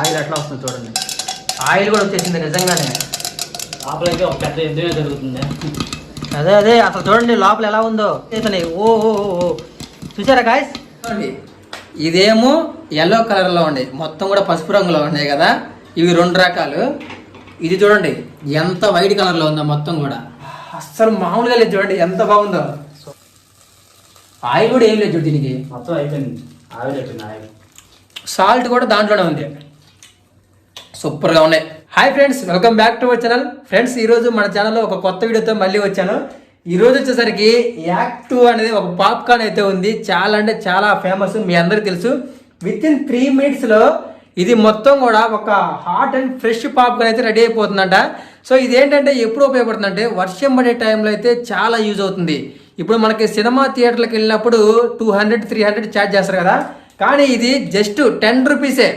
Oil ఎట్లా వస్తుంది చూడండి. ఆయిల్ కూడా వచ్చేసింది నిజంగానే. లోపలైతే ఒక పెద్ద యుద్ధమే జరుగుతుంది. అదే అదే అసలు చూడండి లోపల ఎలా ఉందో. ఇతని ఓ ఓ ఓ, ఓ. చూసారా గాయస్ చూడండి. ఇదేమో ఎల్లో కలర్లో ఉండే మొత్తం కూడా పసుపు రంగులో ఉన్నాయి కదా. ఇవి రెండు రకాలు. ఇది చూడండి ఎంత వైట్ కలర్లో ఉందో మొత్తం కూడా. అస్సలు మామూలుగా లేదు చూడండి ఎంత బాగుందో. ఆయిల్ కూడా ఏం లేదు చూడు దీనికి. మొత్తం అయిపోయింది. ఆవిరి అయిపోయింది ఆవిరి సాల్ట్ కూడా దాంట్లోనే ఉంది. సూపర్గా ఉన్నాయి. Hi friends welcome back to our channel friends ఈరోజు మన ఛానల్లో ఒక కొత్త వీడియోతో మళ్ళీ వచ్చాను. ఈ రోజు వచ్చేసరికి యాక్ట్ అనేది ఒక పాప్కార్న్ అయితే ఉంది. చాలా అంటే చాలా ఫేమస్ మీ అందరికీ తెలుసు. విత్ ఇన్ త్రీ మినిట్స్లో ఇది మొత్తం కూడా ఒక హాట్ అండ్ ఫ్రెష్ పాప్కార్న్ అయితే రెడీ అయిపోతుందంట. సో ఇదేంటంటే ఎప్పుడు ఉపయోగపడుతుందంటే వర్షం పడే టైంలో అయితే చాలా యూజ్ అవుతుంది. ఇప్పుడు మనకి సినిమా థియేటర్లకు వెళ్ళినప్పుడు two hundred three hundred charge చేస్తారు కదా. కానీ ఇది జస్ట్ టెన్ రూపీసే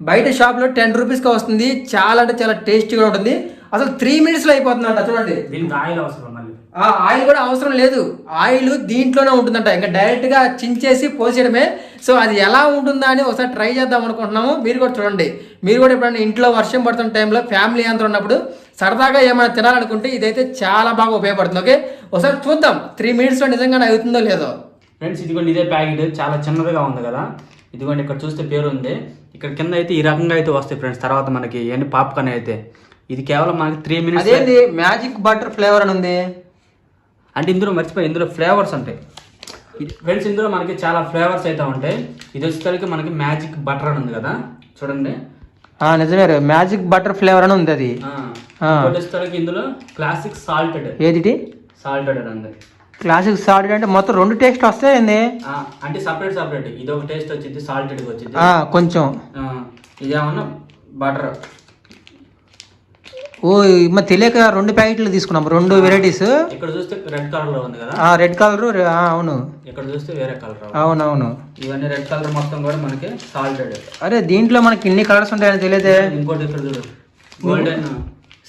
బయట షాప్లో టెన్ రూపీస్కి వస్తుంది. చాలా అంటే చాలా టేస్టీగా ఉంటుంది. అసలు త్రీ మినిట్స్లో అయిపోతుందంట చూడండి. దీనికి ఆయిల్ అవసరం మళ్ళీ? ఆ ఆయిల్ కూడా అవసరం లేదు. ఆయిల్ దీంట్లోనే ఉంటుందంట. ఇంకా డైరెక్ట్గా చించేసి పోసేయడమే. సో అది ఎలా ఉంటుందా అని ఒకసారి ట్రై చేద్దాం అనుకుంటున్నాము. మీరు కూడా చూడండి. మీరు కూడా ఎప్పుడైనా ఇంట్లో వర్షం పడుతున్న టైంలో ఫ్యామిలీ అంతా ఉన్నప్పుడు సరదాగా ఏమైనా తినాలనుకుంటే ఇదైతే చాలా బాగా ఉపయోగపడుతుంది. ఓకే? ఒకసారి చూద్దాం. త్రీ మినిట్స్లో నిజంగానే అవుతుందో లేదో. ఫ్రెండ్స్ ఇదిగోండి ఇదే ప్యాకెట్. చాలా చిన్నదిగా ఉంది కదా. ఇదిగోండి ఇక్కడ చూస్తే పేరు ఉంది ఇక్కడ కింద అయితే ఈ రకంగా అయితే వస్తాయి ఫ్రెండ్స్ తర్వాత మనకి ఎన్ని పాప్కార్న్ అయితే. ఇది కేవలం మనకి త్రీ మినిట్స్ అదేంటి మ్యాజిక్ బటర్ ఫ్లేవర్ అని ఉంది. అంటే ఇందులో మర్చిపోయి ఇందులో ఫ్లేవర్స్ ఉంటాయి. ఫ్రెండ్స్ ఇందులో మనకి చాలా ఫ్లేవర్స్ అయితే ఉంటాయి. ఇది వచ్చేసరికి మనకి మ్యాజిక్ బటర్ అని ఉంది కదా. చూడండి. నిజమే మ్యాజిక్ బటర్ ఫ్లేవర్ అని ఉంది అది. వచ్చేసరికి ఇందులో క్లాసిక్ సాల్టెడ్ ఏది సాల్టెడ్ ఉంది. క్లాసిక్ సాల్ట్ అంటే మొత్తం రెండు టేస్ట్ వస్తాయండి అంటే సపరేట్ సపరేట్ ఇది ఒక టేస్ట్ వచ్చింది సాల్టెడ్ వచ్చింది. కొంచెం. ఇదేమన్నా బటర్ ఓ మరి తెలియక రెండు ప్యాకెట్లు తీసుకున్నాం రెండు వెరైటీస్ ఇక్కడ చూస్తే రెడ్ కలర్లో ఉంది కదా? రెడ్ కలర్ అవును. ఇక్కడ చూస్తే వేరే కలర్ అవునవును. ఇవన్నీ రెడ్ కలర్ మొత్తం కూడా మనకి సాల్టెడ్ అరే దీంట్లో మనకి ఇన్ని కలర్స్ ఉంటాయని తెలియదే. ఇంకోటి ఇక్కడ చూడు. గోల్డెన్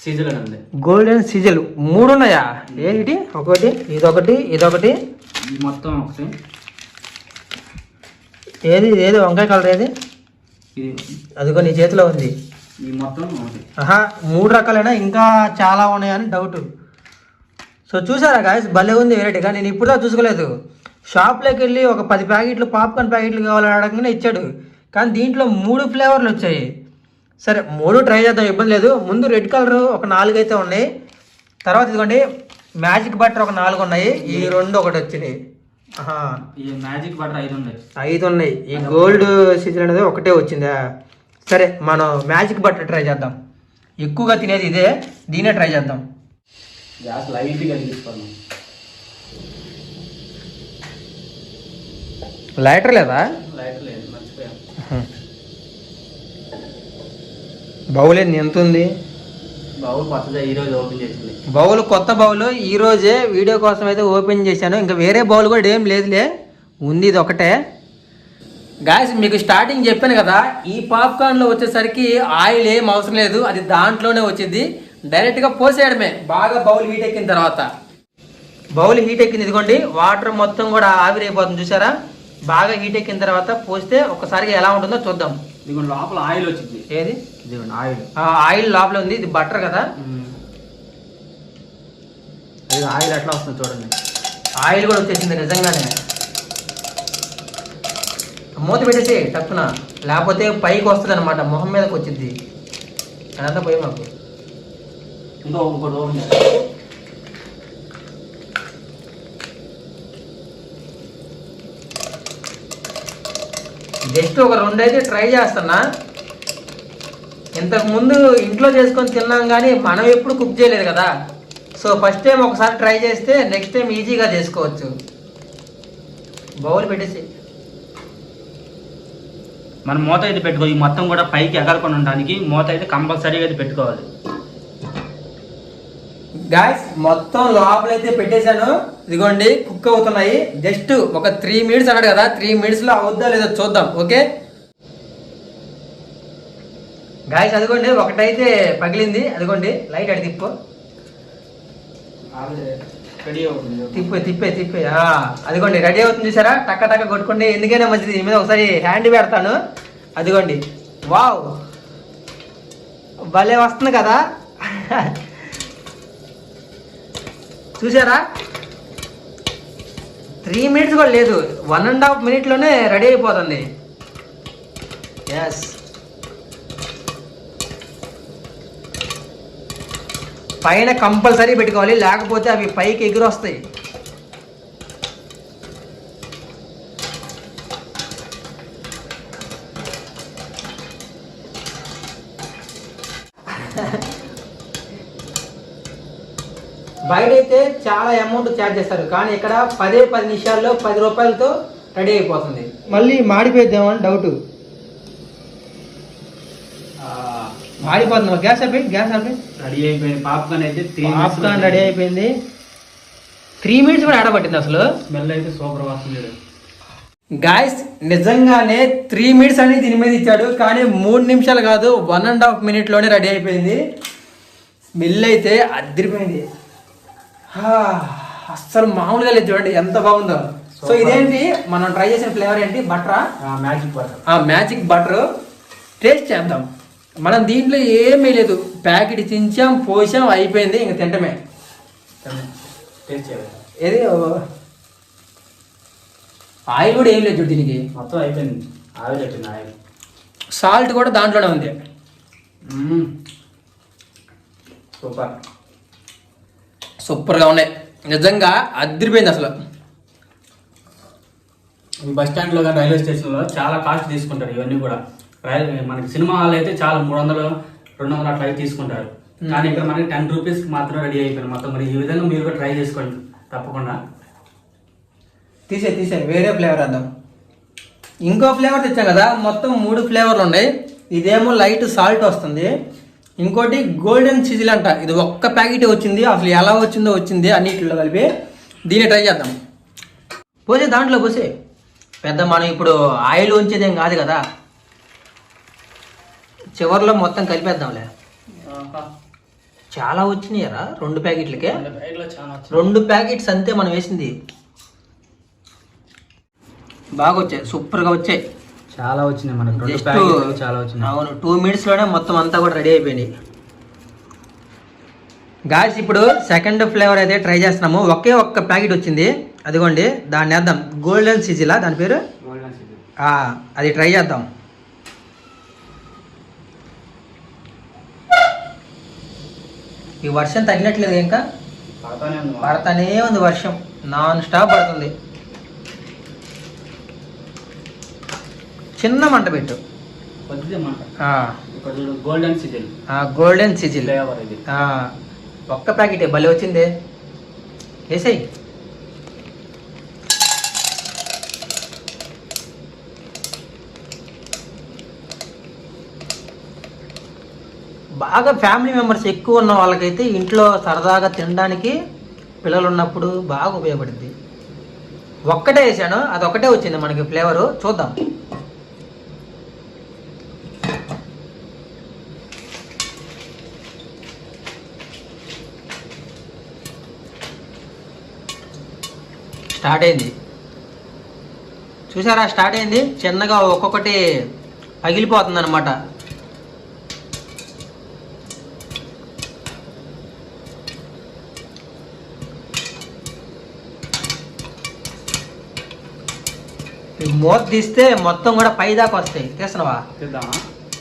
ఉంది. గోల్డెన్ సిజల్ మూడు ఉన్నాయా? ఏంటి ఒకటి ఇదొకటి ఇదొకటి. ఇది మొత్తం ఒకటి. ఏది ఏది? వంకాయ కలర్ ఏది? ఇది అదిగో నీ చేతిలో ఉంది. ఈ మొత్తం ఒకటి. ఆహా మూడు రకాలైనా ఇంకా చాలా ఉన్నాయని డౌట్ సో చూసారా గాయస్ భలే ఉంది వెరైటీగా నేను ఇప్పుడు చూసుకోలేదు. షాప్లోకి వెళ్ళి ఒక పది ప్యాకెట్లు పాప్కార్న్ ప్యాకెట్లు కావాలని అడగగానే ఇచ్చాడు. కానీ దీంట్లో మూడు ఫ్లేవర్లు వచ్చాయి. సరే మూడు ట్రై చేద్దాం ఇబ్బంది లేదు. ముందు రెడ్ కలర్ ఒక నాలుగు అయితే ఉన్నాయి. తర్వాత ఇదిగోండి మ్యాజిక్ బట్టర్ ఒక నాలుగు ఉన్నాయి ఈ రెండు ఒకటి వచ్చినాయి. ఈ మ్యాజిక్ బటర్ ఐదు ఉన్నాయి. ఐదు ఉన్నాయి. ఈ గోల్డ్ సీజన్ అనేది ఒకటే వచ్చిందా? సరే మనం మ్యాజిక్ బట్టర్ ట్రై చేద్దాం. ఎక్కువగా తినేది ఇదే దీనే ట్రై చేద్దాం. గ్యాస్ లైట్గా తీసుకోవాలి లైటర్ లేదా? లైట్ లేదు మర్చిపోయాం బౌల్ ఎంత ఉంది బాబు కొత్తగా ఈ రోజు ఓపెన్ చేసింది. బౌల్ కొత్త బౌల్ ఈ రోజే వీడియో కోసం అయితే ఓపెన్ చేశాను. ఇంకా వేరే బౌల్ కూడా ఏం లేదులే. ఉంది ఇది ఒకటే. గాయస్ మీకు స్టార్టింగ్ చెప్పాను కదా ఈ పాప్కార్న్లో వచ్చేసరికి ఆయిల్ ఏం అవసరం లేదు అది దాంట్లోనే వచ్చింది. డైరెక్ట్గా పోసేయడమే బాగా బౌల్ హీట్ ఎక్కిన తర్వాత. బౌల్ హీట్ ఎక్కింది ఇదిగోండి వాటర్ మొత్తం కూడా ఆవిరైపోతుంది చూసారా? బాగా హీట్ ఎక్కిన తర్వాత పోస్తే ఒకసారిగా ఎలా ఉంటుందో చూద్దాం. ఇదిగోండి లోపల ఆయిల్ వచ్చింది. ఏది? ఇదిగోండి ఆయిల్? ఆయిల్ లోపల ఉంది ఇది బటర్ కదా. ఆయిల్ ఎట్లా వస్తుంది చూడండి. ఆయిల్ కూడా వచ్చేసింది నిజంగానే. మూత పెట్టేసి టక్కున. లేకపోతే పైకి వస్తుంది అనమాట మొహం మీదకి వచ్చింది అదంతా పోయి మాకు. ఇంకో ఇంకోటి ఓపెన్ జస్ట్ ఒక రెండు అయితే ట్రై చేస్తున్నా. ఇంతకు ముందు ఇంట్లో చేసుకొని తిన్నాం కానీ మనం ఎప్పుడు కుక్ చేయలేదు కదా. సో ఫస్ట్ టైం ఒకసారి ట్రై చేస్తే నెక్స్ట్ టైం ఈజీగా చేసుకోవచ్చు. బౌల్ పెట్టేసి. మనం మూత అయితే పెట్టుకో ఈ మొత్తం కూడా పైకి ఎగరకుండా ఉండడానికి మూత అయితే కంపల్సరీగా అయితే పెట్టుకోవాలి. గాయస్ మొత్తం లోపలైతే పెట్టేశాను. ఇదిగోండి కుక్ అవుతున్నాయి. జస్ట్ ఒక త్రీ మినిట్స్ అన్నాడు కదా త్రీ మినిట్స్లో అవుద్దా లేదో చూద్దాం ఓకే? గాయస్ అదిగోండి ఒకటైతే పగిలింది. అదిగోండి లైట్ అడి తిప్పు. తిప్పే తిప్పే తిప్పే. ఆ, అదిగోండి రెడీ అవుతుంది చూసారా? టక్క టక్క కొట్టుకోండి ఎందుకైనా మంచిది. మీద ఒకసారి హ్యాండ్ పెడతాను. అదిగోండి. వావ్! భలే వస్తుంది కదా. చూసారా? త్రీ మినిట్స్ కూడా లేదు. వన్ అండ్ హాఫ్ మినిట్లోనే రెడీ అయిపోతుంది. ఎస్ పైన కంపల్సరీ పెట్టుకోవాలి లేకపోతే అవి పైకి ఎగురొస్తాయి. బయట అయితే చాలా అమౌంట్ ఛార్జ్ చేస్తారు. కానీ ఇక్కడ పదే పది నిమిషాల్లో పది రూపాయలతో రెడీ అయిపోతుంది. మళ్ళీ మాడిపోయిద్దామని డౌట్ మాడిపోతుంది గ్యాస్ అయిపోయింది గ్యాస్ అయిపోయింది రెడీ అయిపోయింది. పాప్కార్న్ అయితే త్రీ పాప్కార్న్ రెడీ అయిపోయింది. త్రీ మినిట్స్ కూడా ఆడబట్టింది అసలు. స్మెల్ అయితే సూపర్ వస్తుంది గాయస్ నిజంగానే త్రీ మినిట్స్ అని దీని మీద ఇచ్చాడు. కానీ మూడు నిమిషాలు కాదు వన్ అండ్ హాఫ్ మినిట్లోనే రెడీ అయిపోయింది. స్మెల్ అయితే అదిరిపోయింది. హా, అస్సలు మామూలుగా లేదు చూడండి. ఎంత బాగుందో. సో ఇదేంటి? మనం ట్రై చేసిన ఫ్లేవర్ ఏంటి? బటరా మ్యాజిక్ బటర్ ఆ మ్యాజిక్ బటర్ టేస్ట్ చేద్దాం. మనం దీంట్లో ఏమీ లేదు. ప్యాకెట్ చించాం పోసాం అయిపోయింది ఇంక తింటమే. ఏది? ఆయిల్ కూడా ఏం లేదు చూడు దీనికి. మొత్తం అయిపోయింది. ఆయిల్ పెట్టింది ఆయిల్. సాల్ట్ కూడా దాంట్లోనే ఉంది. సూపర్. సూపర్గా ఉన్నాయి. నిజంగా అదిరిపోయింది అసలు. బస్ స్టాండ్లో కానీ రైల్వే స్టేషన్లో చాలా కాస్ట్ తీసుకుంటారు ఇవన్నీ కూడా. మనకి సినిమా హాల్ అయితే చాలా మూడు వందలు రెండు వందలు అట్లా తీసుకుంటారు కానీ ఇక్కడ మనకి టెన్ రూపీస్కి మాత్రం రెడీ అయిపోయింది మొత్తం. మరి ఈ విధంగా మీరు కూడా ట్రై చేసుకోండి తప్పకుండా. తీసే తీసే వేరే ఫ్లేవర్ అద్దాం ఇంకో ఫ్లేవర్ తెచ్చాం కదా మొత్తం మూడు ఫ్లేవర్లు ఉన్నాయి. ఇదేమో లైట్ సాల్ట్ వస్తుంది. ఇంకోటి గోల్డెన్ సిజిల్ అంట. ఇది ఒక్క ప్యాకెట్ వచ్చింది అసలు ఎలా వచ్చిందో వచ్చింది అన్నిటిలో కలిపి దీన్ని ట్రై చేద్దాం. పోసే దాంట్లో పోసే పెద్ద మనం ఇప్పుడు ఆయిల్ ఉంచేదేం కాదు కదా. చివర్లో మొత్తం కలిపేద్దాంలే. చాలా వచ్చినాయరా రెండు ప్యాకెట్లకే. చాలా రెండు ప్యాకెట్స్ అంతే మనం వేసింది. బాగా వచ్చాయి సూపర్గా వచ్చాయి. చాలా వచ్చినాయి మనకి. రెండు Just- ప్యాకెట్లు చాలా వచ్చినాయి. అవును టూ మినిట్స్లోనే మొత్తం అంతా కూడా రెడీ అయిపోయింది గాయస్ ఇప్పుడు సెకండ్ ఫ్లేవర్ అయితే ట్రై చేస్తున్నాము. ఒకే ఒక్క ప్యాకెట్ వచ్చింది. అదిగోండి దాన్ని వేద్దాం. గోల్డెన్ సిజిలా దాని పేరు? గోల్డెన్ సిటీ ఆ, అది ట్రై చేద్దాం. ఈ వర్షం తగినట్లేదు ఇంకా? పడతానే ఉంది వర్షం. నాన్ స్టాప్ పడుతుంది. చిన్న మంట పెట్టు. Golden sizzle. Golden sizzle. ఒక్క ప్యాకెట్ భలే వచ్చిందే. వేసేయి. బాగా ఫ్యామిలీ మెంబర్స్ ఎక్కువ ఉన్న వాళ్ళకైతే ఇంట్లో సరదాగా తినడానికి పిల్లలు ఉన్నప్పుడు బాగా ఉపయోగపడింది. ఒక్కటే వేసాను అది ఒకటే వచ్చింది మనకి ఫ్లేవరు చూద్దాం. స్టార్ట్ అయింది. చూసారా స్టార్ట్ అయింది? చిన్నగా ఒక్కొక్కటి పగిలిపోతుంది అనమాట మూత తీస్తే మొత్తం కూడా పై దాకా వస్తాయి. తీస్తున్నావా? తిద్దామా?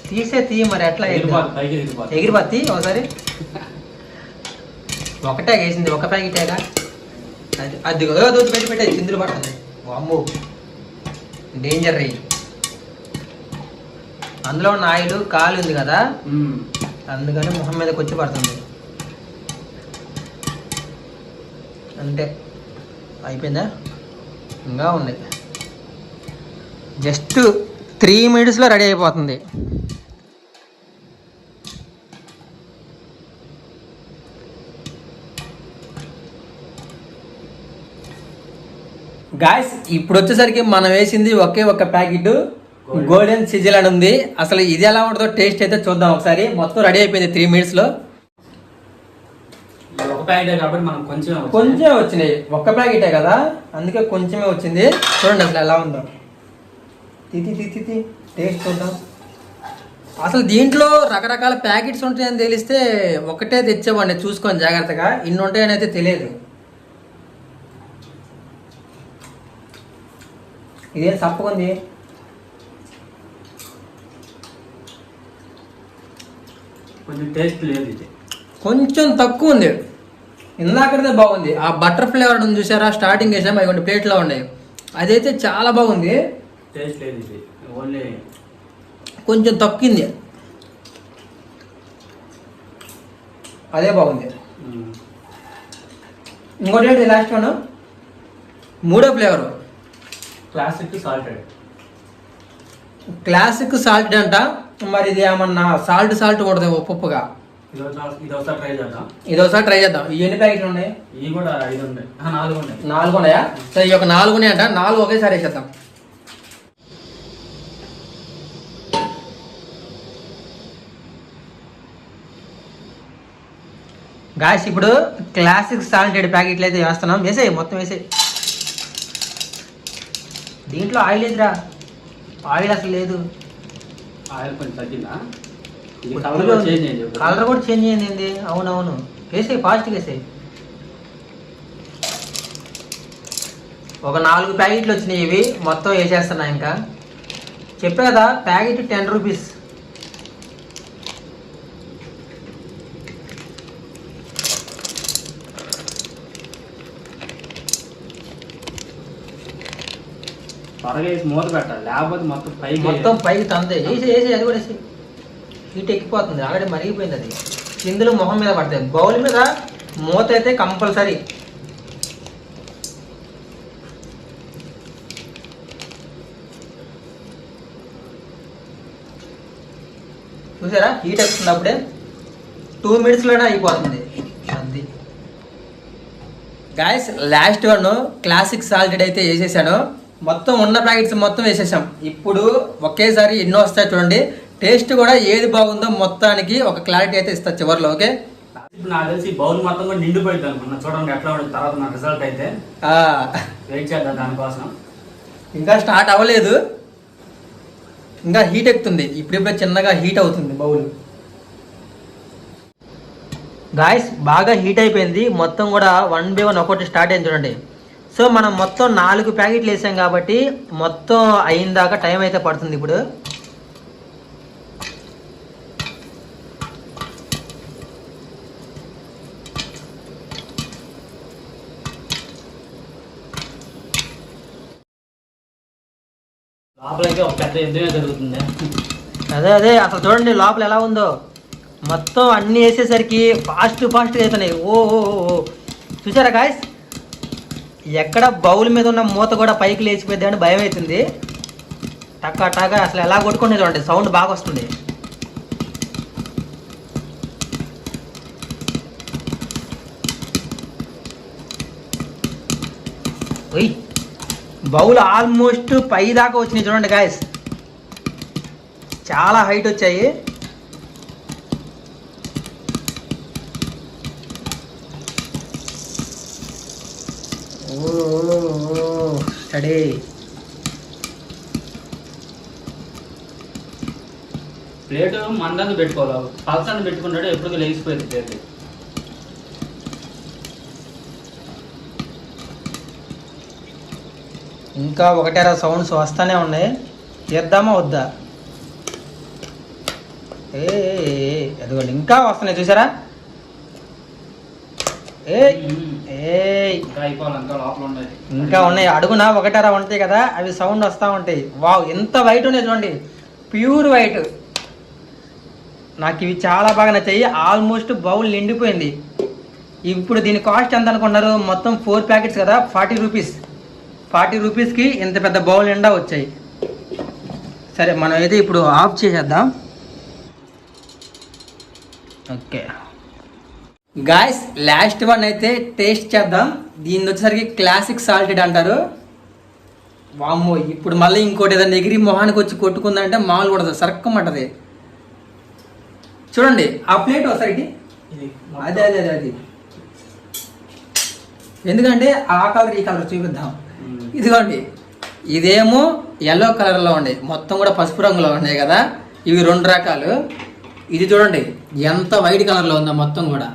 తీసే తీయ మరి ఎట్లా ఎగిరిపోదు పైకి ఎగిరిపోదు ఎగిరిపత్తి ఒకసారి. ఒకటే వేసింది ఒక ప్యాకెటేగా అది అది వద్దు, పెట్టి పెట్టి చిందులు పడుతుంది అమ్ము డేంజర్ రీ. అందులో ఉన్న ఆయిల్ కాలు ఉంది కదా. అందుకని మొహం మీదకి వచ్చి పడుతుంది. అంతే. అయిపోయిందా? ఇంకా ఉంది. జస్ట్ త్రీ మినిట్స్లో రెడీ అయిపోతుంది. గాయస్ ఇప్పుడు వచ్చేసరికి మనం వేసింది ఒకే ఒక ప్యాకెట్. గోల్డెన్ సిజిల్ అని ఉంది. అసలు ఇది ఎలా ఉంటుందో టేస్ట్ అయితే చూద్దాం ఒకసారి. మొత్తం రెడీ అయిపోయింది త్రీ మినిట్స్లో. ఇది ఒక ప్యాకెట్ కాబట్టి మనం కొంచెం కొంచెం వచ్చినాయి. ఒక్క ప్యాకెటే కదా? అందుకే కొంచెమే వచ్చింది. చూడండి అసలు ఎలా ఉందో. తితి తితి టేస్ట్ చూద్దాం. అసలు దీంట్లో రకరకాల ప్యాకెట్స్ ఉంటాయని తెలిస్తే ఒకటే తెచ్చేవాడిని చూసుకొని జాగ్రత్తగా. ఇన్ని ఉంటాయని అయితే తెలియదు. ఇదేం సప్పకుంది కొంచెం టేస్ట్ లేదు ఇది. కొంచెం తక్కువ ఉంది. ఇందాకదే బాగుంది. ఆ బటర్ ఫ్లేవర్ చూసారా? స్టార్టింగ్ వేసాం అవి కొన్ని ప్లేట్లో ఉన్నాయి. అదైతే చాలా బాగుంది. టేస్ట్ లేదు ఇది. ఓన్లీ కొంచెం తక్కింది. అదే బాగుంది. ఇంకోటి ఏంటి లాస్ట్ వన్ మూడో flavour classic salted classic salt అంట. మరి ఇది ఏమన్నా సాల్ట్ సాల్ట్ కొడదు ఉప్పుగా? ఇది ఒకసారి ట్రై చేద్దాం. ఇది ఒకసారి ట్రై చేద్దాం. ఈ ఎన్ని ప్యాకెట్లు ఉన్నాయి? ఇవి కూడా ఐదు ఉన్నాయి. నాలుగు ఉన్నాయి. నాలుగు ఉన్నాయా? సరే ఈ ఒక నాలుగు ఉన్నాయంట. నాలుగు ఒకేసారి వేసేద్దాం. గాయస్ ఇప్పుడు క్లాసిక్ సాల్టెడ్ ప్యాకెట్లు అయితే వేస్తున్నాం. వేసేయి మొత్తం వేసేయి. దీంట్లో ఆయిల్ లేదురా. ఆయిల్ అసలు లేదు. ఆయిల్ కొంచెం తగ్గిందా? కలర్ కూడా చేంజ్ అయింది అవునవును. వేసేయి ఫాస్ట్గా వేసేయి. ఒక నాలుగు ప్యాకెట్లు వచ్చినాయి ఇవి. మొత్తం వేసేస్తున్నా ఇంకా. చెప్పా కదా ప్యాకెట్ టెన్ రూపీస్. త్వరగా వేసి మూత పెట్టాలి. లేకపోతే మొత్తం పైకి మొత్తం పైకి తంతే వేసి వేసి అది కూడా వేసి హీట్ ఎక్కిపోతుంది. ఆల్రెడీ మరిగిపోయింది అది. చిందులు మొహం మీద పడతాయి. బౌల్ మీద మూత అయితే కంపల్సరీ. చూసారా? హీట్ ఎక్కుతుంది టూ మినిట్స్లోనే అయిపోతుంది. అది guys last one classic salted అయితే వేసేసాను. మొత్తం ఉన్న ప్యాకెట్స్ మొత్తం వేసేసాం. ఇప్పుడు ఒకేసారి ఎన్నో వస్తాయి చూడండి. టేస్ట్ కూడా ఏది బాగుందో మొత్తానికి ఒక క్లారిటీ అయితే ఇస్తా చివరిలో ఓకే? ఇప్పుడు నాకు తెలిసి బౌల్ మొత్తం కూడా నిండిపోయింది అనుకున్నా. చూడండి ఎట్లా ఉంటుంది తర్వాత నా రిజల్ట్ అయితే. వెయిట్ చేద్దాం దానికోసం. ఇంకా స్టార్ట్ అవ్వలేదు. ఇంకా హీట్ ఎక్కుతుంది. ఇప్పుడిప్పుడే చిన్నగా హీట్ అవుతుంది బౌల్. గాయస్ బాగా హీట్ అయిపోయింది. మొత్తం కూడా వన్ బై వన్ ఒకటి స్టార్ట్ అయింది చూడండి. సో మనం మొత్తం నాలుగు ప్యాకెట్లు వేసాం కాబట్టి మొత్తం అయిన దాకా టైం అయితే పడుతుంది ఇప్పుడు. అదే అదే అసలు చూడండి లోపల ఎలా ఉందో. మొత్తం అన్ని వేసేసరికి ఫాస్ట్ ఫాస్ట్గా అవుతున్నాయి ఓ, ఓ చూసారా గాయస్ ఎక్కడ బౌల్ మీద ఉన్న మూత కూడా పైకి లేచిపోద్ది అని భయం అవుతుంది. టక్క టకా అసలు ఎలా కొట్టుకుంటే చూడండి సౌండ్ బాగా వస్తుంది. ఒయ్ బౌల్ ఆల్మోస్ట్ పై దాకా వచ్చినాయి చూడండి గాయస్ చాలా హైట్ వచ్చాయి. స్టడీ ప్లేట్ మందాన్ని పెట్టుకోవాలి పల్సాన్ని పెట్టుకుంటాడు ఎప్పుడు లేచిపోయింది ప్లేట్ ఇంకా ఒకటేరా సౌండ్స్ వస్తానే ఉన్నాయి తీద్దామా వద్దా ఏ ఏ, ఏ, అదిగోండి ఇంకా వస్తున్నాయి చూసారా ఏ ఏయ్ ఇంకా ఇంకా ఉన్నాయి. అడుగున ఒకటారా ఉంటాయి కదా అవి సౌండ్ వస్తూ ఉంటాయి. వావ్ ఎంత వైట్ ఉన్నాయి చూడండి. ప్యూర్ వైట్ నాకు ఇవి చాలా బాగా నచ్చాయి. ఆల్మోస్ట్ బౌల్ నిండిపోయింది. ఇప్పుడు దీని కాస్ట్ ఎంత అనుకున్నారు? మొత్తం ఫోర్ ప్యాకెట్స్ కదా ఫార్టీ రూపీస్ ఫార్టీ రూపీస్కి ఇంత పెద్ద బౌల్ నిండా వచ్చాయి. సరే మనం అయితే ఇప్పుడు ఆఫ్ చేసేద్దాం. ఓకే గాయస్ లాస్ట్ వన్ అయితే టేస్ట్ చేద్దాం. దీని వచ్చేసరికి క్లాసిక్ సాల్టెడ్ అంటారు. వామ్మో ఇప్పుడు మళ్ళీ ఇంకోటి ఏదైనా ఎగిరి మొహానికి వచ్చి కొట్టుకుందంటే మామూలు కూడా సరక్కమంటది చూడండి ఆ ప్లేట్ ఒకసారి అదే అదే అదే అది. ఎందుకంటే ఆ కలర్ ఈ కలర్ చూపిద్దాం. ఇదిగోండి ఇదేమో ఎల్లో కలర్లో ఉండే మొత్తం కూడా పసుపు రంగులో ఉన్నాయి కదా. ఇవి రెండు రకాలు. ఇది చూడండి ఎంత వైట్ కలర్లో ఉందో మొత్తం కూడా.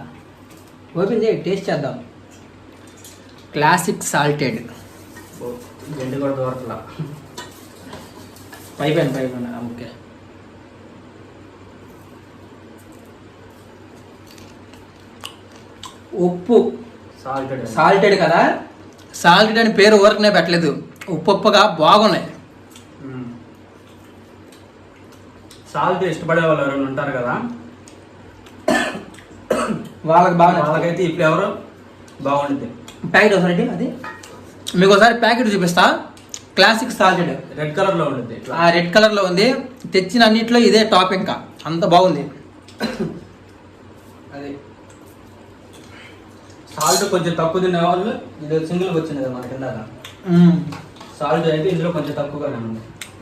ఓపెన్ చేయి టేస్ట్ చేద్దాం. Classic salted. గండి కూడా దూరట్లా పైపోయింది పైపోయింది ఓకే ఉప్పు. సాల్టెడ్ సాల్టెడ్ కదా? సాల్టెడ్ అని పేరు ఊరకనే పెట్టలేదు. ఉప్పు ఉప్పుగా బాగున్నాయి సాల్ట్ ఇష్టపడే వాళ్ళు ఎవరైనా ఉంటారు కదా? వాళ్ళకి బాగా వాళ్ళకైతే ఈ ఫ్లేవర్ బాగుంటుంది ప్యాకెట్ ఒకసారి అది. మీకు ఒకసారి ప్యాకెట్ చూపిస్తా. క్లాసిక్ సాల్టెడ్ రెడ్ కలర్లో ఉంటుంది ఆ రెడ్ కలర్లో ఉంది. తెచ్చిన అన్నిట్లో ఇదే టాప్ ఇంకా. అంత బాగుంది. అది. సాల్ట్ కొంచెం తక్కువ తినే వాళ్ళు ఇది సింగిల్ వచ్చింది కదా మన కింద సాల్ట్ అయితే ఇందులో కొంచెం తక్కువగానే ఉంది.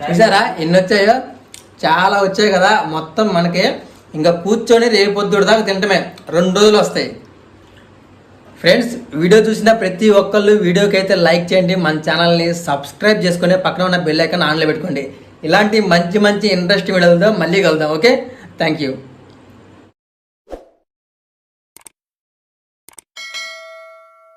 చూసారా? ఎన్ని వచ్చాయో? చాలా వచ్చాయి కదా. మొత్తం మనకి ఇంకా కూర్చొని రేపొద్దుడు దాకా తింటమే. రెండు రోజులు వస్తాయి. ఫ్రెండ్స్ వీడియో చూసిన ప్రతి ఒక్కళ్ళు వీడియోకి అయితే లైక్ చేయండి. మన ఛానల్ని సబ్స్క్రైబ్ చేసుకుని పక్కన ఉన్న బెల్ ఐకాన్ ఆన్లో పెట్టుకోండి. ఇలాంటి మంచి మంచి ఇంట్రెస్ట్ వీడియోలతో మళ్ళీ కలుద్దాం ఓకే థ్యాంక్ యూ